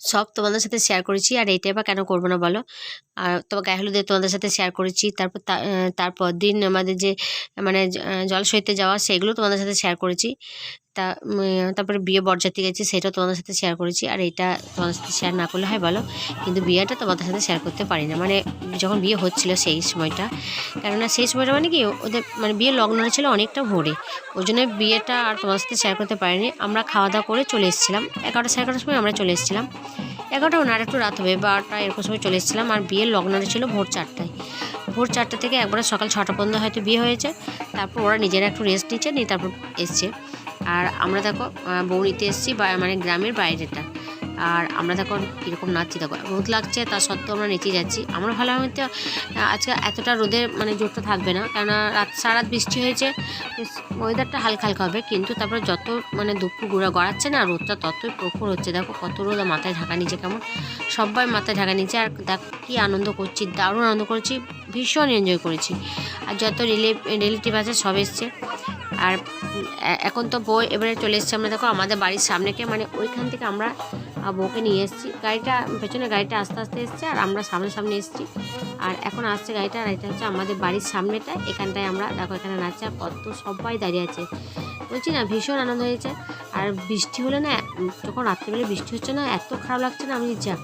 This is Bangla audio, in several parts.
সব তোমাদের সাথে শেয়ার করেছি, আর এইটাই বা কেন করব না বলো? আর তোমার গায়ে হলুদে তোমাদের সাথে শেয়ার করেছি, তারপর তারপর দিন আমাদের যে মানে জল সইতে যাওয়া, সেগুলো তোমাদের সাথে শেয়ার করেছি। তা তারপরে বিয়ে বরযাত্রী গেছি, সেটাও তোমাদের সাথে শেয়ার করেছি। আর এটা তোমাদের সাথে শেয়ার না করলে হয় বলো, কিন্তু বিয়েটা তোমাদের সাথে শেয়ার করতে পারি না। মানে যখন বিয়ে হচ্ছিল সেই সময়টা, কেননা সেই সময়টা মানে কি, ওদের মানে বিয়ে লগ্ন ছিল অনেকটা ভোরে। ওই জন্য বিয়েটা আর তোমার সাথে শেয়ার করতে পারিনি। আমরা খাওয়া দাওয়া করে চলে এসেছিলাম। এগারোটা সাড়ে এগারোটার সময় আমরা চলে এসেছিলাম। এগারোটা আর একটু রাত হবে, বারোটা এরকম সময় চলে এসেছিলাম। আর বিয়ের লগ্নটা ছিল ভোর চারটায়। ভোর চারটা থেকে একবারে সকাল ছটা পর্যন্ত হয়তো বিয়ে হয়েছে। তারপর ওরা নিজেরা একটু রেস্ট নিচ্ছে, নিয়ে তারপর এসছে। আর আমরা দেখো আহ, বউ নিতে এসেছি বা- মানে গ্রামের বাইরেটা। আর আমরা দেখো কীরকম নাচছি দেখো রোদ লাগছে তা সত্ত্বেও আমরা নেচে যাচ্ছি। আমরা ভালো হয়তো আজকে এতটা রোদের মানে জোরটা থাকবে না কেননা রাত সারা রাত বৃষ্টি হয়েছে ওয়েদারটা হালকা হালকা হবে কিন্তু তারপরে যত মানে দুপুর গুঁড়া গড়াচ্ছে না রোদটা ততই প্রখর হচ্ছে। দেখো কত রোদ মাথায় ঢাকা নিচে কেমন সবাই মাথায় ঢাকা নিচে আর দেখো কী আনন্দ করছি দারুণ আনন্দ করেছি ভীষণ এনজয় করেছি। আর যত রিলে রিলেটিভ আছে সব এসছে। আর এখন তো বই এবারে চলে এসছে। আমরা দেখো আমাদের বাড়ির সামনেকে মানে ওইখান থেকে আমরা বউকে নিয়ে এসেছি। গাড়িটা, পেছনে গাড়িটা আস্তে আস্তে এসছে আর আমরা সামনে সামনে এসেছি। আর এখন আসছে গাড়িটা, আর এটা হচ্ছে আমাদের বাড়ির সামনেটা। এখানটায় আমরা দেখো এখানে নাচছে আর কত সবাই দাঁড়িয়ে আছে। বলছি না, ভীষণ আনন্দ হয়েছে। আর বৃষ্টি হলে না যখন রাত্রিবেলা বৃষ্টি হচ্ছে না, এত খারাপ লাগছে না আমি যাক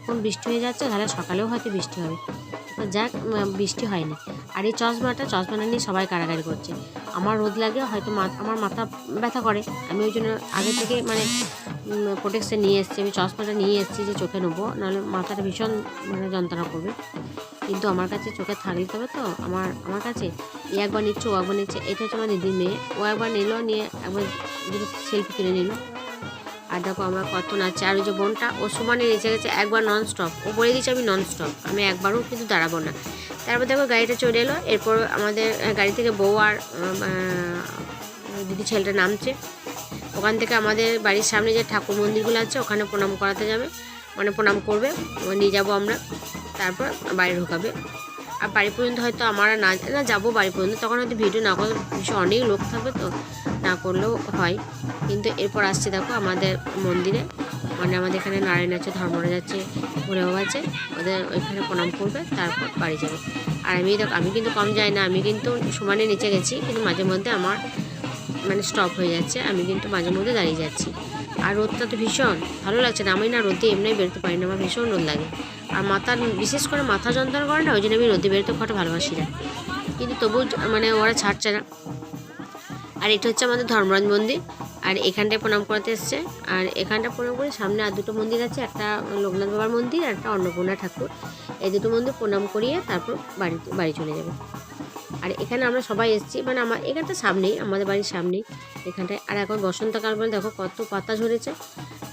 এখন বৃষ্টি হয়ে যাচ্ছে, তাহলে সকালেও হয়তো বৃষ্টি হবে। যাক বৃষ্টি হয়নি। আর এই চশমাটা চশমাটা নিয়ে সবাই কারাগারি করছে। আমার রোদ লাগে, হয়তো আমার মাথা ব্যথা করে। আমি ওই জন্য আগে থেকে মানে প্রোটেকশন নিয়ে এসেছি। আমি চশমাটা নিয়ে এসেছি যে চোখে নেব, নাহলে মাথাটা ভীষণ মানে যন্ত্রণা করবে। কিন্তু আমার কাছে চোখে থাকলে তবে তো। আমার আমার কাছে এ একবার নিচ্ছে, ও একবার নিচ্ছে। এটা হচ্ছে আমার দিদি মেয়ে। ও একবার নিল, নিয়ে একবার সেলফি তুলে নিল। আর দেখো আমার কত নাচছে। আর ওই যে বোনটা, ও সমানে নেচে গেছে একবার নন স্টপ ও বলে দিচ্ছে আমি নন স্টপ আমি একবারও কিন্তু দাঁড়াবো না। তারপর দেখো গাড়িটা চলে এলো। এরপর আমাদের গাড়ি থেকে বউ আর দিদি ছেলেটা নামছে। ওখান থেকে আমাদের বাড়ির সামনে যে ঠাকুর মন্দিরগুলো আছে, ওখানে প্রণাম করাতে যাবে। মানে প্রণাম করবে। নিয়ে যাব আমরা। তারপর বাড়ি ঢোকাবে। আর বাড়ি পর্যন্ত হয়তো আমরা না না যাব বাড়ি পর্যন্ত। তখন হয়তো ভিডিও না করে ভীষণ অনেক লোক থাকবে তো। না করলেও হয়। কিন্তু এরপর আসছে দেখো আমাদের মন্দিরে। মানে আমাদের এখানে নারায়ণ আছে, ধর্মরাজ আছে ভোলে বাবা আছে। ওদের ওইখানে প্রণাম করবে, তারপর বাড়ি যাবে। আর আমি দেখো, আমি কিন্তু কম যাই না, আমি কিন্তু সমানে নিচে গেছি, কিন্তু মাঝে মধ্যে আমার মানে স্টপ হয়ে যাচ্ছে, আমি কিন্তু মাঝে মধ্যে দাঁড়িয়ে যাচ্ছি। আর রোদটা তো ভীষণ, ভালো লাগছে না। আমি না রোদে এমনি বেরোতে পারি না, আমার ভীষণ রোদ লাগে। আর মাথা, বিশেষ করে মাথা যন্ত্রণা করে না, ওই জন্য আমি রোদে বেরোতে খুব ভালোবাসি না। কিন্তু তবু মানে ওরা ছাড়ছে না। আর এটা হচ্ছে আমাদের ধর্মরাজ মন্দির। আর এখানটায় প্রণাম করাতে এসছে। আর এখানটা প্রণাম করে সামনে আর দুটো মন্দির আছে, একটা লোকনাথ বাবার মন্দির আর একটা অন্নপূর্ণা ঠাকুর। এই দুটো মন্দির প্রণাম করিয়ে তারপর বাড়ি বাড়ি চলে যাবে। আর এখানে আমরা সবাই এসেছি মানে আমার এখানটা সামনেই আমাদের বাড়ির সামনেই এখানটায় আর এখন বসন্তকাল বলে দেখো কত পাতা ঝরেছে।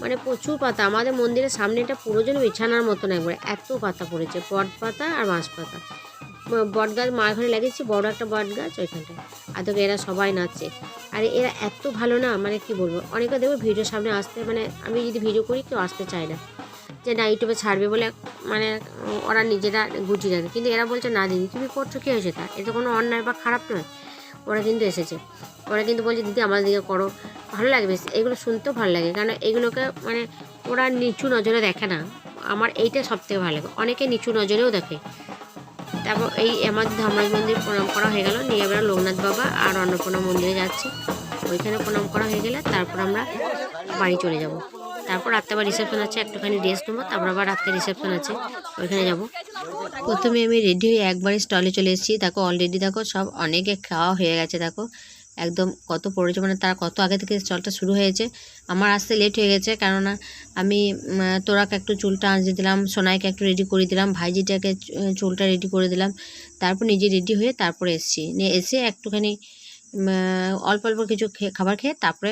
মানে প্রচুর পাতা, আমাদের মন্দিরের সামনে এটা পুরো যেন বিছানার মতন একবারে, এত পাতা পড়েছে পট পাতা আর বাঁশ পাতা। বট গাছ ঘরে লাগিয়েছি, বড় একটা বট গাছ ওইখানটায়। আর দেখো এরা সবাই নাচছে। আর এরা এত ভালো না মানে কি বলব, অনেকে দেখব ভিডিওর সামনে আসতে মানে আমি যদি ভিডিও করি কেউ আসতে চায় না। যে না, ইউটিউবে ছাড়বে বলে মানে ওরা নিজেরা গুছিয়ে যাবে। কিন্তু এরা বলছে, না দিদি, তুমি করছ, কী হয়েছে তা এটা কোনো অন্যায় বা খারাপ নয়। ওরা কিন্তু এসেছে। ওরা কিন্তু বলছে, দিদি আমাদের দিকে করো, ভালো লাগবে। এগুলো শুনতেও ভালো লাগে। কারণ এগুলোকে মানে ওরা নিচু নজরে দেখে না। আমার এইটা সব থেকে ভালো লাগে। অনেকে নিচু নজরেও দেখে। তারপর এই আমাদের ধামরাজ মন্দির প্রণাম করা হয়ে গেল। নিয়ে আমরা লোকনাথ বাবা আর অন্নপূর্ণা মন্দিরে যাচ্ছি। ওইখানে প্রণাম করা হয়ে গেলে তারপর আমরা বাড়ি চলে যাব। তারপর রাত্রে আবার রিসেপশন আছে, একটুখানি রেস্ট নেব, তারপর আবার রাত্রে রিসেপশন আছে, ওইখানে যাব। প্রথমে আমি রেডি হয়ে একবারই স্টলে চলে এসেছি। দেখো অলরেডি দেখো সব অনেকে খাওয়া হয়ে গেছে, দেখো। একদম কত পড়েছে মানে তার কত আগে থেকে চলটা শুরু হয়েছে। আমার আসতে লেট হয়ে গেছে, কেননা আমি তোরাকে একটু চুলটা আঁচড়ে দিলাম, সোনাইকে একটু রেডি করে দিলাম, ভাইজিটাকে চুলটা রেডি করে দিলাম। তারপর নিজে রেডি হয়ে তারপরে এসেছি। নিয়ে এসে একটুখানি অল্প অল্প কিছু খাবার খেয়ে তারপরে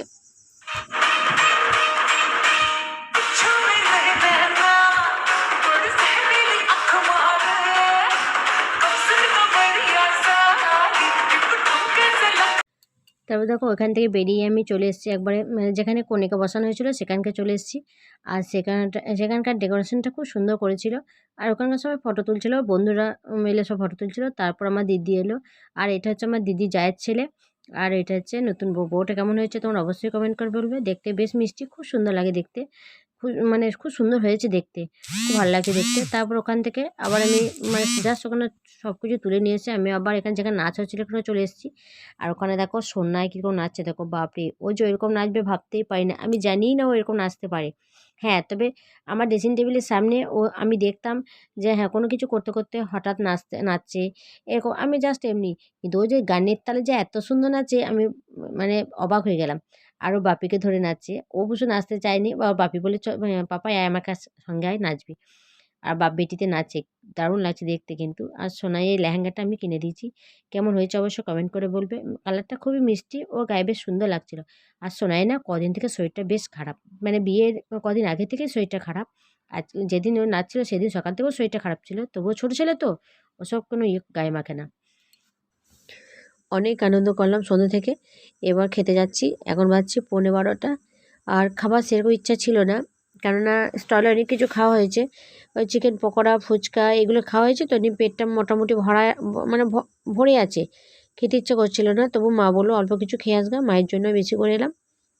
তারপর দেখো ওখান থেকে বেরিয়ে আমি চলে এসেছি একবারে মানে যেখানে কনেকে বসানো হয়েছিল সেখানকে চলে এসেছি। আর সেখানটা, সেখানকার ডেকোরেশনটা খুব সুন্দর করেছিল। আর ওখানকার সবাই ফটো তুলছিল, বন্ধুরা মিলে সব ফটো তুলছিল। তারপর আমার দিদি এলো। আর এটা হচ্ছে আমার দিদি জায়ের ছেলে। আর এটা হচ্ছে নতুন বউ। বউটা কেমন হয়েছে তোমরা অবশ্যই কমেন্ট করে বলবে। দেখতে বেশ মিষ্টি, খুব সুন্দর লাগে দেখতে। খুব মানে খুব সুন্দর হয়েছে দেখতে। খুব ভালো লাগছে দেখতে। তারপর ওখান থেকে আবার আমি মানে জাস্ট ওখানে সব কিছু তুলে নিয়ে এসে আমি আবার এখানে যেখানে নাচ হচ্ছিল ওখানে চলে এসেছি। আর ওখানে দেখো সন্ন্যায় কীরকম নাচছে দেখো, বাপরে! ও যে ওইরকম নাচবে ভাবতেই পারি না। আমি জানিই না ও এরকম নাচতে পারে। হ্যাঁ তবে আমার ড্রেসিং টেবিলের সামনে ও আমি দেখতাম যে হ্যাঁ কোনো কিছু করতে করতে হঠাৎ নাচতে, নাচছে। এরকম আমি জাস্ট এমনি, কিন্তু ও যে গানের তালে যে এত সুন্দর নাচে আমি মানে অবাক হয়ে গেলাম। আর ও বাপিকে ধরে নাচছে। ও অবশ্য নাচতে চায়নি। বা ওর বাপি বলে পাপা আমার কাছে, সঙ্গে আয়, নাচবি। আর বাপ বেটিতে নাচে। দারুণ লাগছে দেখতে কিন্তু। আর সোনাই এই লেহেঙ্গাটা আমি কিনে দিয়েছি। কেমন হয়েছে অবশ্য কমেন্ট করে বলবে। কালারটা খুবই মিষ্টি ও গায়ে বেশ সুন্দর লাগছিল। আর সোনাই না কদিন থেকে শরীরটা বেশ খারাপ। মানে বিয়ের কদিন আগে থেকেই শরীরটা খারাপ। আজ যেদিন ও নাচছিল সেদিন সকাল থেকেও শরীরটা খারাপ ছিল। তবুও ছোটো ছেলে তো, ওসব কোনো ইয়ে গায়ে মাখে না। অনেক আনন্দ করলাম সন্ধ্যে থেকে। এবার খেতে যাচ্ছি। এখন বাজছে পৌনে বারোটা। আর খাবার সেরকম ইচ্ছা ছিল না। কেননা স্টলে অনেক কিছু খাওয়া হয়েছে। ওই চিকেন পকোড়া, ফুচকা, এগুলো খাওয়া হয়েছে তো পেটটা মোটামুটি ভরা মানে ভরে আছে। খেতে ইচ্ছা করছিল না। তবু মা বলল, অল্প কিছু খেয়ে আসগা। মায়ের জন্য বেশি করে এলাম।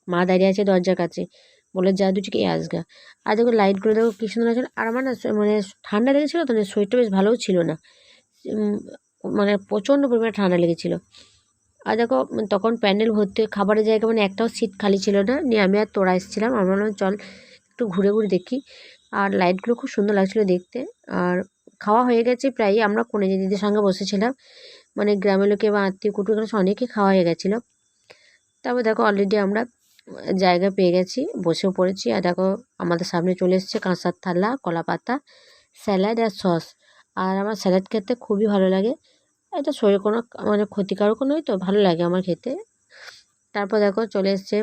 মা দাঁড়িয়ে আছে দরজার কাছে। বলে যা দুটি খেয়ে আসগা। আর দেখো লাইটগুলো দেখো কী সুন্দর আছে আর আমার না মানে ঠান্ডা লেগেছিলো তো মানে শরীরটা বেশ ভালোও ছিল না। মানে প্রচণ্ড পরিমাণে ঠান্ডা লেগেছিলো। আর দেখো, তখন প্যান্ডেল ভর্তি খাবারের জায়গা মানে একটাও সিট খালি ছিল না। নিয়ে আমি আর তোরা এসেছিলাম। আমরা বললাম, চল একটু ঘুরে ঘুরে দেখি। আর লাইটগুলো খুব সুন্দর লাগছিল দেখতে। আর খাওয়া হয়ে গেছে প্রায় আমরা কোনে দিদিদের সঙ্গে বসেছিলাম। মানে গ্রামের লোকে বা আত্মীয় কুটুর কাছে অনেকেই খাওয়া হয়ে গেছিল। তারপর দেখো অলরেডি আমরা জায়গা পেয়ে গেছি, বসেও পড়েছি। আর দেখো, আমাদের সামনে চলে এসেছে কাঁসার থালা কলা পাতা স্যালাড আর সস। আর আমার স্যালাড খেতে খুবই ভালো লাগে। এটা শরীরে কোনো মানে ক্ষতিকারকও নয় তো, ভালো লাগে আমার খেতে। তারপর দেখো চলে এসছে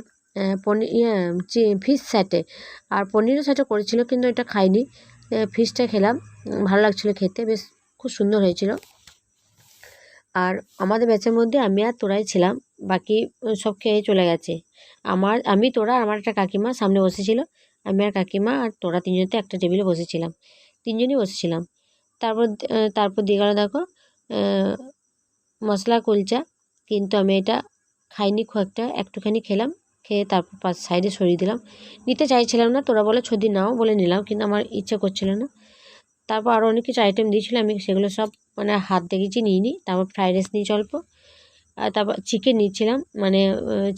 পনির ইয়ে ফিশ স্যাটে আর পনিরও স্যাটে করেছিল কিন্তু এটা খাইনি। ফিশটা খেলাম, ভালো লাগছিল খেতে, বেশ খুব সুন্দর হয়েছিল। আর আমাদের ব্যাচের মধ্যে আমি আর তোরাই ছিলাম, বাকি সব খেয়ে চলে গেছে। আমার, আমি, তোরা, আমার একটা কাকিমা সামনে বসেছিল, আমি আর কাকিমা আর তোরা তিনজনতে একটা টেবিলে বসেছিলাম, তিনজনই বসেছিলাম। তারপর তারপর দিয়ে গেলো দেখো মশলা কুলচা কিন্তু আমি এটা খাইনি খুব একটা, একটুখানি খেলাম, খেয়ে তারপর পাশ সাইডে সরিয়ে দিলাম। নিতে চাইছিলাম না, তোরা বলে ছদি নাও বলে নিলাম, কিন্তু আমার ইচ্ছে করছিল না। তারপর আরও অনেক কিছু আইটেম দিয়েছিল, আমি সেগুলো সব মানে হাত দেখেছি নিয়ে নিই তারপর ফ্রাইড রাইস নিয়ে অল্প। আর তারপর চিকেন নিয়েছিলাম মানে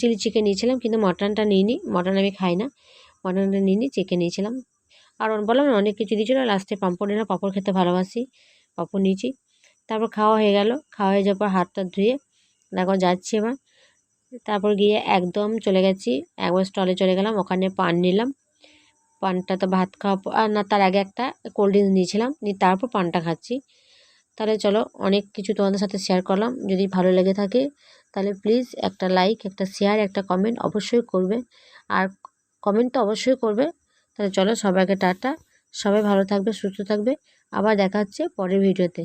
চিলি চিকেন নিয়েছিলাম, কিন্তু মটনটা নিইনি, মটন আমি খাই না। মটনটা নিইনি চিকেন নিয়েছিলাম। আর বললাম অনেক কিছু দিয়েছিলো লাস্টে পাঁপড় নিলাম, পাঁপড় খেতে ভালোবাসি, পাঁপড় নিয়েছি। তারপর খাওয়া হয়ে গেল। খাওয়া হয়ে যাওয়ার পর হাতটা ধুয়ে দেখো যাচ্ছি এবার। তারপর গিয়ে একদম চলে গেছি। একবার স্টলে চলে গেলাম, ওখানে পান নিলাম। পানটা তো ভাত খাওয়া আর না, তার আগে একটা কোল্ড ড্রিঙ্কস নিয়েছিলাম, নিয়ে তারপর পানটা খাচ্ছি। তাহলে চলো, অনেক কিছু তোমাদের সাথে শেয়ার করলাম। যদি ভালো লেগে থাকে, তাহলে প্লিজ একটা লাইক একটা শেয়ার একটা কমেন্ট অবশ্যই করবে। আর কমেন্ট তো অবশ্যই করবে। তাহলে চলো সবাইকে টাটা। সবাই ভালো থাকবে, সুস্থ থাকবে। আবার দেখা হচ্ছে পরের ভিডিওতে